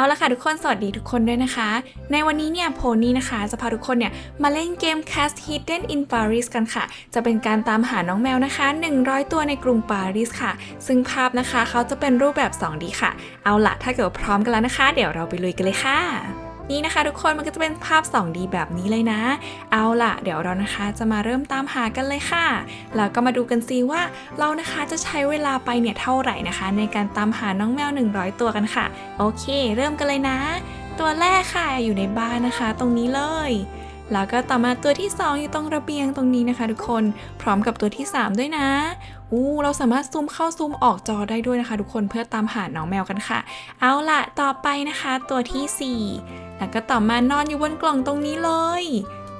เอาละค่ะทุกคนสวัสดีทุกคนด้วยนะคะ ในวันนี้เนี่ยโพนี่นะคะ จะพาทุกคนเนี่ยมาเล่นเกม Cast Hidden in Paris กันค่ะ จะเป็นการตามหาน้องแมวนะคะ 100 ตัวในกรุงปารีสค่ะ ซึ่งภาพนะคะเขาจะเป็นรูปแบบ 2D ค่ะ เอาละถ้าเกิดพร้อมกันแล้วนะคะ เดี๋ยวเราไปลุยกันเลยค่ะ นี่นะคะ ทุกคนมันก็จะเป็นภาพ 2D แบบนี้เลยนะ เอาล่ะ เดี๋ยวเรานะคะจะมาเริ่มตามหากันเลยค่ะ แล้วก็มาดูกันซิว่าเรานะคะจะใช้เวลาไปเนี่ยเท่าไหร่นะคะ ในการตามหาน้องแมว 100 ตัวกันค่ะ โอเค เริ่มกันเลยนะ ตัวแรกค่ะอยู่ในบ้านนะคะ ตรงนี้เลยแล้วก็ต่อมาตัวที่ 2 อยู่ตรงระเบียงตรงนี้นะคะ ทุกคนพร้อมกับตัวที่ 3 ด้วยนะอู้เราสามารถซูมเข้าซูมออกจอได้ด้วยนะคะ ทุกคนเพื่อตามหาน้องแมวกันค่ะ เอาล่ะ ต่อไปนะคะ ตัวทีสี่4 แล้วก็ต่อมานอนอยู่บนกล่องตรงนี้เลย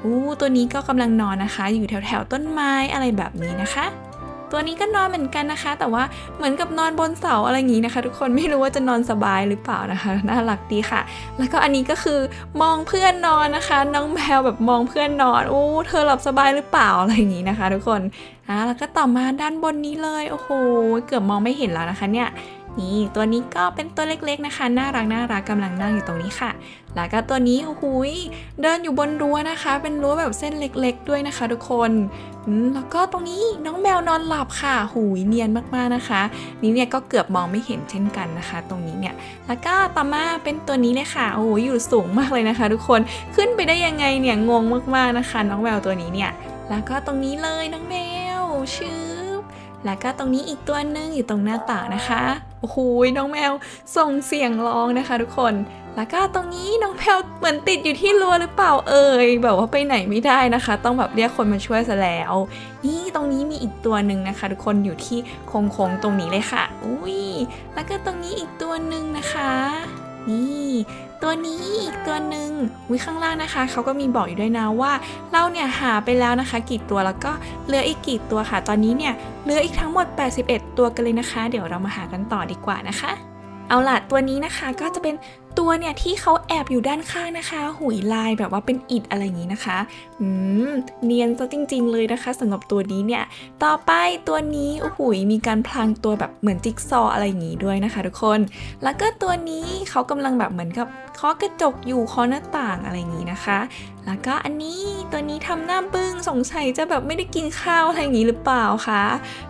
อู้ตัวนี้ก็กำลังนอนนะคะ อยู่แถวแถวต้นไม้อะไรแบบนี้นะคะ ตัวนี้ก็นอนเหมือนกันนะคะ แต่ว่าเหมือนกับนอนบนเสาอะไรอย่างนี้นะคะ ทุกคนไม่รู้ว่าจะนอนสบายหรือเปล่านะคะน่ารักดีค่ะ แล้วก็อันนี้ก็คือมองเพื่อนนอนนะคะ น้องแมวแบบมองเพื่อนนอนอู้เธอหลับสบายหรือเปล่าอะไรอย่างนี้นะคะ ทุกคนอะแล้วก็ต่อมาด้านบนนี้เลยโอ้โหเกือบมองไม่เห็นแล้วนะคะเนี่ย นี่ตัวนี้ก็เป็นตัวเล็กๆนะคะ น่ารักน่ารักกำลังนั่งอยู่ตรงนี้ค่ะ แล้วก็ตัวนี้โอ้โหยเดินอยู่บนรั้วนะคะ เป็นรั้วแบบเส้นเล็ก ๆ ด้วยนะคะ ทุกคนแล้วก็ตรงนี้น้องแมวนอนหลับค่ะ หูยเนียนมากๆนะคะ นี่เนี่ยก็เกือบมองไม่เห็นเช่นกันนะคะ ตรงนี้เนี่ย แล้วก็ต่อมาเป็นตัวนี้เลยค่ะ โอ้โหอยู่สูงมากเลยนะคะ ทุกคน ขึ้นไปได้ยังไงเนี่ยงงมากๆนะคะ น้องแมวตัวนี้เนี่ย แล้วก็ตรงนี้เลยน้องแมวชื่อแล้วก็ตรงนี้อีกตัวหนึงอยู่ตรงหน้าต่างนะคะ โอ้โหน้องแมวส่งเสียงร้องนะคะ ทุกคน แล้วก็ตรงนี้น้องแมวเหมือนติดอยู่ที่รั้วหรือเปล่าเอ่ยแบบว่าไปไหนไม่ได้นะคะ ต้องแบบเรียกคนมาช่วยซะแล้ว นี่ตรงนี้มีอีกตัวหนึ่งนะคะ ทุกคนอยู่ที่โค้งๆตรงนี้เลยค่ะ อุ้ยแล้วก็ตรงนี้อีกตัวหนึ่งนะคะ นี่ ตัวนี้อีกตัวหนึ่งวิข้างล่างนะคะเขาก็มีบอกอยู่ด้วยนะว่าเราเนี่ยหาไปแล้วนะคะ กี่ตัวแล้วก็เหลืออีกกี่ตัวค่ะ ตอนนี้เนี่ยเหลืออีกทั้งหมด 81 ตัวกันเลยนะคะ เดี๋ยวเรามาหากันต่อดีกว่านะคะ เอาล่ะตัวนี้นะคะก็จะเป็น ตัวเนี่ยที่เขาแอบอยู่ด้านข้างนะคะ หุยลายแบบว่าเป็นอิดอะไรอย่างนี้นะคะ อืม เนียนซะจริง ๆ เลยนะคะสำหรับตัวนี้เนี่ย ต่อไปตัวนี้โอ้โหมีการพลางตัวแบบเหมือนจิ๊กซออะไรอย่างนี้ด้วยนะคะทุกคน แล้วก็ตัวนี้เขากำลังแบบเหมือนกับเคาะกระจกอยู่เคาะหน้าต่างอะไรอย่างนี้นะคะแล้วก็อันนี้ตัวนี้ทำหน้าบึ้งสงสัยจะแบบไม่ได้กินข้าวอะไรอย่างนี้หรือเปล่าคะ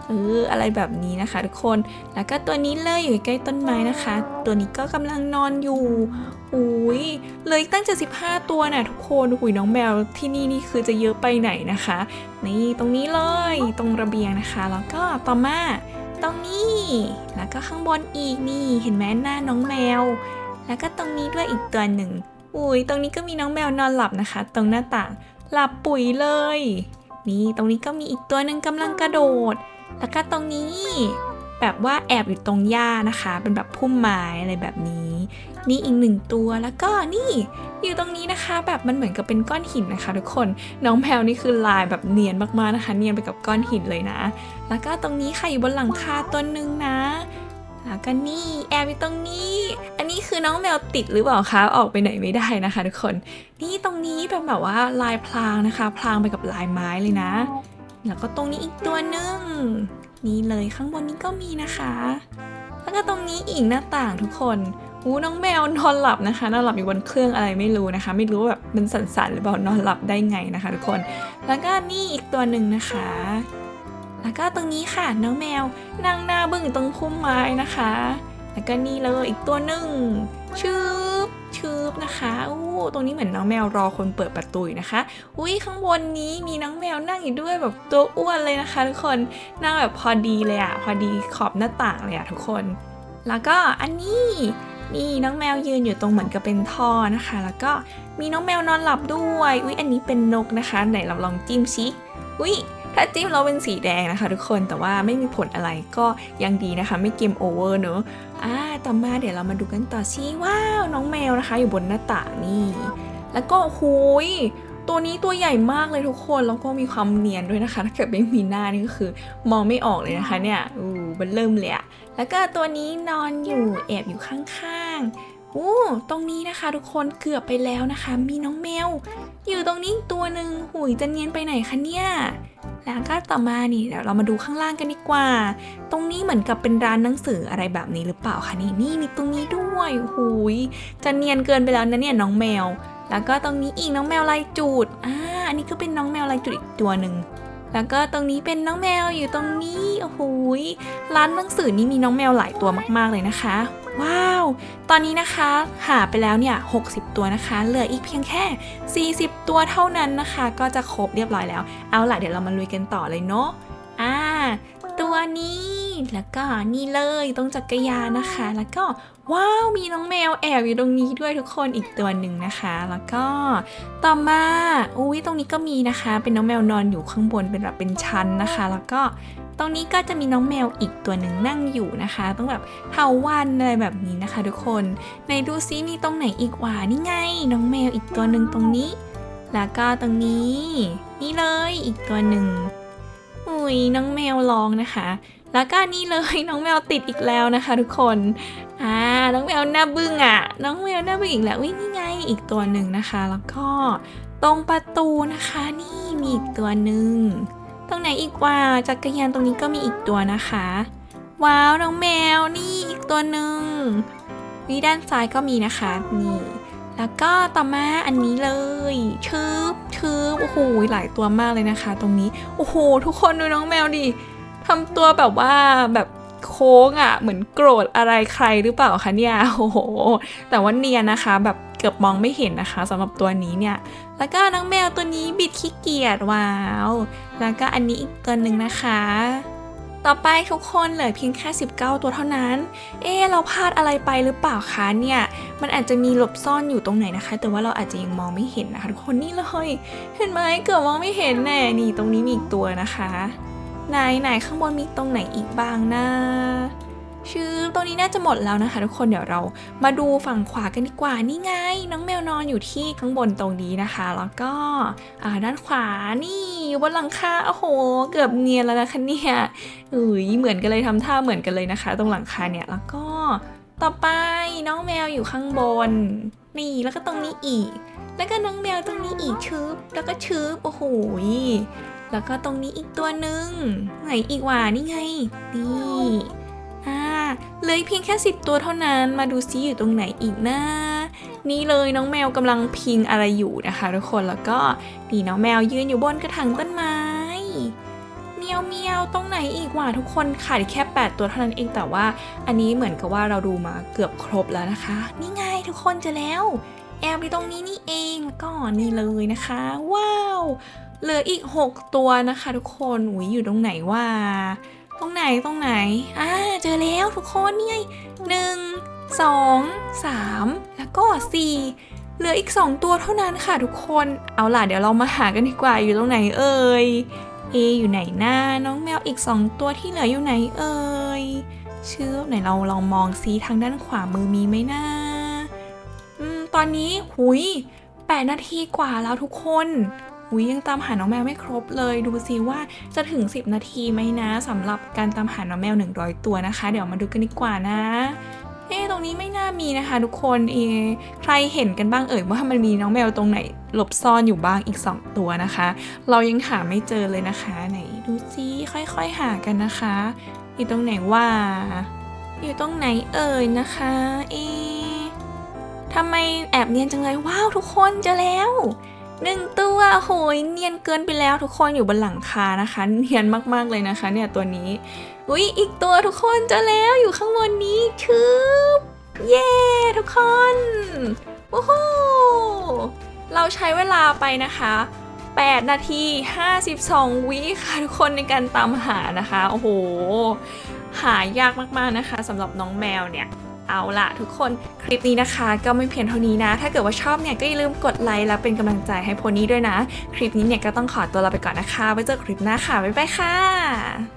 เอออะไรแบบนี้นะคะ ทุกคน แล้วก็ตัวนี้เลยอยู่ใกล้ต้นไม้นะคะ ตัวนี้ก็กำลังนอนอยู่อุ้ยเลยตั้ง75ตัวน่ะทุกคนหุยน้องแมวที่นี่นี่คือจะเยอะไปไหนนะคะ นี่ตรงนี้เลยตรงระเบียงนะคะ แล้วก็ต่อมาตรงนี้ แล้วก็ข้างบนอีกนี่เห็นไหมหน้าน้องแมว แล้วก็ตรงนี้ด้วยอีกตัวหนึ่ง อุ้ยตรงนี้ก็มีน้องแมวนอนหลับนะคะ ตรงหน้าต่างหลับปุ๋ยเลย นี่ตรงนี้ก็มีอีกตัวหนึ่งกำลังกระโดด แล้วก็ตรงนี้ แบบว่าแอบอยู่ตรงหญ้านะคะ เป็นแบบพุ่มไม้อะไรแบบนี้ นี่อีกหนึ่งตัวแล้วก็นี่อยู่ตรงนี้นะคะ แบบมันเหมือนกับเป็นก้อนหินนะคะ ทุกคนน้องแมวนี่คือลายแบบเนียนมากๆนะคะ เนียนไปกับก้อนหินเลยนะ แล้วก็ตรงนี้ค่ะอยู่บนหลังคาตัวหนึ่งนะแล้วก็นี่แอบอยู่ตรงนี้ นนี้คือน้องแมวติดหรือเปล่าคะ ออกไปไหนไม่ได้นะคะทุกคน นี่ตรงนี้เป็นแบบว่าลายพรางนะคะพรางไปกับลายไม้เลยนะ แล้วก็ตรงนี้อีกตัวหนึ่งนี่เลยข้างบนนี้ก็มีนะคะ แล้วก็ตรงนี้อีกหน้าต่างทุกคนอู้น้องแมวนอนหลับนะคะ นอนหลับอยู่บนเครื่องอะไรไม่รู้นะคะ ไม่รู้แบบมันสั่นๆหรือเปล่านอนหลับได้ไงนะคะ ทุกคน แล้วก็นี่อีกตัวหนึ่งนะคะ แล้วก็ตรงนี้ค่ะน้องแมวนั่งหน้าบึ้งตรงพุ่มไม้นะคะ แล้วก็นี่เลยอีกตัวหนึ่งชืบชืบนะคะอู้ตรงนี้เหมือนน้องแมวรอคนเปิดประตูนะคะ อุ้ยข้างบนนี้มีน้องแมวนั่งอยู่ด้วยแบบตัวอ้วนเลยนะคะ ทุกคนนั่งแบบพอดีเลยอะพอดีขอบหน้าต่างเลยอะทุกคน แล้วก็อันนี้นี่น้องแมวยืนอยู่ตรงเหมือนกับเป็นท่อนะคะ แล้วก็มีน้องแมวนอนหลับด้วย อุ้ยอันนี้เป็นนกนะคะ ไหนเราลองจิ้มชิอุ้ย ถ้าจิ้มเราเป็นสีแดงนะคะ ทุกคนแต่ว่าไม่มีผลอะไรก็ยังดีนะคะ ไม่เกมโอเวอร์เนอะอ่าต่อมาเดี๋ยวเรามาดูกันต่อซิว้าวน้องแมวนะคะ อยู่บนหน้าต่างนี่ แล้วก็หุยตัวนี้ตัวใหญ่มากเลยทุกคนแล้วก็มีความเนียนด้วยนะคะ ถ้าเกิดไม่มีหน้านี่ก็คือ มองไม่ออกเลยนะคะเนี่ยอู้มันเริ่มเลยอะแล้วก็ตัวนี้นอนอยู่แอบอยู่ข้างๆอู้ตรงนี้นะคะ ทุกคนเกือบไปแล้วนะคะ มีน้องแมว อยู่ตรงนี้อีกตัวหนึ่งหุยจะเนียนไปไหนคะเนี่ย แล้วก็ต่อมานี่เดี๋ยวเรามาดูข้างล่างกันดีกว่า ตรงนี้เหมือนกับเป็นร้านหนังสืออะไรแบบนี้หรือเปล่าคะนี่นี่มีตรงนี้ด้วยหูยจะเนียนเกินไปแล้วนะเนี่ยน้องแมว แล้วก็ตรงนี้อีกน้องแมวลายจูดอ่าอันนี้ก็เป็นน้องแมวลายจูดอีกตัวหนึ่งแล้วก็ตรงนี้เป็นน้องแมวอยู่ตรงนี้โอ้โหยร้านหนังสือนี้มีน้องแมวหลายตัวมาก ๆเลยนะคะ ว้าว ตอนนี้นะคะหาไปแล้วเนี่ย 60 ตัวนะคะ เหลืออีกเพียงแค่ 40 ตัวเท่านั้นนะคะ ก็จะครบเรียบร้อยแล้ว เอาล่ะเดี๋ยวเรามาลุยกันต่อเลยเนาะอ่าตัวนี้แล้วก็นี่เลยตรงจักรยานนะคะ แล้วก็ว้าวมีน้องแมวแอบอยู่ตรงนี้ด้วยทุกคนอีกตัวหนึ่งนะคะ แล้วก็ต่อมาอุ้ยตรงนี้ก็มีนะคะ เป็นน้องแมวนอนอยู่ข้างบนเป็นแบบเป็นชั้นนะคะ แล้วก็ ตรงนี้ก็จะมีน้องแมวอีกตัวหนึ่งนั่งอยู่นะคะ ต้องแบบเทาวันอะไรแบบนี้นะคะ ทุกคนในดูซิมีตรงไหนอีกว่านี่ไง น้องแมวอีกตัวหนึ่งตรงนี้ แล้วก็ตรงนี้ นี่เลยอีกตัวหนึ่งอุ้ยน้องแมวร้องนะคะ แล้วก็นี่เลยน้องแมวติดอีกแล้วนะคะ ทุกคนอ่าน้องแมวหน้าบึ้งอะ น้องแมวหน้าบึ้งอีกแล้ววิ่งนี่ไงอีกตัวหนึ่งนะคะ แล้วก็ตรงประตูนะคะ นี่มีอีกตัวหนึ่ง ตรงไหนอีกว่าจักรยานตรงนี้ก็มีอีกตัวนะคะ ว้าวน้องแมวนี่อีกตัวหนึ่งวิด้านซ้ายก็มีนะคะนี่ แล้วก็ต่อมาอันนี้เลยชืบชืบโอ้โหหลายตัวมากเลยนะคะ ตรงนี้โอ้โหทุกคนดูน้องแมวดิทำตัวแบบว่าแบบโค้งอะ่ะเหมือนโกรธอะไรใครหรือเปล่าคะเนี่ยโอ้โห แต่ว่าเนียนนะคะแบบ เกือบมองไม่เห็นนะคะสำหรับตัวนี้เนี่ย แล้วก็น้องแมวตัวนี้บิดขี้เกียจว้าว แล้วก็อันนี้อีกตัวหนึ่งนะคะ ต่อไปทุกคนเหลือเพียงแค่ 19 ตัวเท่านั้น เอ๊เราพลาดอะไรไปหรือเปล่าคะเนี่ย มันอาจจะมีหลบซ่อนอยู่ตรงไหนนะคะ แต่ว่าเราอาจจะยังมองไม่เห็นนะคะทุกคนนี่เลย เห็นไหมเกือบมองไม่เห็นแน่นี่ตรงนี้มีอีกตัวนะคะ ไหนไหนข้างบนมีตรงไหนอีกบ้างนะ ชื่อตรงนี้น่าจะหมดแล้วนะคะ ทุกคนเดี๋ยวเรามาดูฝั่งขวากันดีกว่านี่ไง น้องแมวนอนอยู่ที่ข้างบนตรงนี้นะคะ แล้วก็ด้านขวานี่อยู่บนหลังคาโอ้โห เกือบเนียนแล้วนะคะเนี่ยเอ้ยเหมือนกันเลยทำท่าเหมือนกันเลยนะคะ ตรงหลังคาเนี่ยแล้วก็ต่อไปน้องแมวอยู่ข้างบน นี่แล้วก็ตรงนี้อีก แล้วก็น้องแมวตรงนี้อีกชืบแล้วก็ชืบโอ้โหแล้วก็ตรงนี้อีกตัวหนึ่งไหนอีกว่านี่ไงนี่ เหลืออีกเพียงแค่สิบตัวเท่านั้น มาดูซิอยู่ตรงไหนอีกนะ นี่เลยน้องแมวกำลังพิงอะไรอยู่นะคะ ทุกคนแล้วก็นี่น้องแมวยืนอยู่บนกระถางต้นไม้เมียวเมียวตรงไหนอีกว่าทุกคนขาดอีกแค่ 8 ตัวเท่านั้นเองแต่ว่า อันนี้เหมือนกับว่าเราดูมาเกือบครบแล้วนะคะ นี่ไงทุกคนจะแล้วแอบอยู่ตรงนี้นี่เองแล้วก็นี่เลยนะคะ ว้าว เหลืออีก 6 ตัวนะคะ ทุกคนอุ้ยอยู่ตรงไหนว่า ตรงไหนตรงไหน อ่า เจอแล้วทุกคนนี่ไงหนึ่งสองสามแล้วก็สี่เหลืออีก2ตัวเท่านั้นค่ะทุกคน เอาล่ะเดี๋ยวเรามาหากันดีกว่าอยู่ตรงไหนเอ่ย เออยู่ไหนหน้าน้องแมวอีก2ตัวที่เหลืออยู่ไหนเอ่ยชื่อไหนเราลองมองซิทางด้านขวามือมีไหมนะอืมตอนนี้หุย8นาทีกว่าแล้วทุกคน หุยยังตามหาน้องแมวไม่ครบเลยดูซิว่าจะถึง 10 นาทีไหมนะสำหรับการตามหาน้องแมว 100 ตัวนะคะ เดี๋ยวมาดูกันดีกว่านะเอ๊ตรงนี้ไม่น่ามีนะคะ ทุกคนเอใครเห็นกันบ้างเอ่ยว่ามันมีน้องแมวตรงไหนหลบซ่อนอยู่บ้างอีก 2 ตัวนะคะ เรายังหาไม่เจอเลยนะคะ ไหนดูซิค่อยๆหากันนะคะ อยู่ตรงไหนว่า อยู่ตรงไหนเอ่ยนะคะเอทำไมแอบเนียนจังเลยว้าวทุกคนเจอแล้ว หนึ่งตัวโหยเนียนเกินไปแล้วทุกคนอยู่บนหลังคานะคะ เนียนมากๆเลยนะคะ เนี่ยตัวนี้ อุ้ยอีกตัวทุกคนเจอแล้วอยู่ข้างบนนี้ชืบเย้ทุกคนโอ้โหเราใช้เวลาไปนะคะ 8 นาที 52 วิค่ะทุกคนในการตามหานะคะ โอ้โห หายากมากๆนะคะสำหรับน้องแมวเนี่ย เอาละทุกคนคลิปนี้นะคะ ก็ไม่เพียงเท่านี้นะ ถ้าเกิดว่าชอบเนี่ยก็อย่าลืมกดไลค์แล้วเป็นกำลังใจให้โพนี้ด้วยนะ คลิปนี้เนี่ยก็ต้องขอตัวลาไปก่อนนะคะไว้เจอคลิปหน้าค่ะบ๊ายบายค่ะ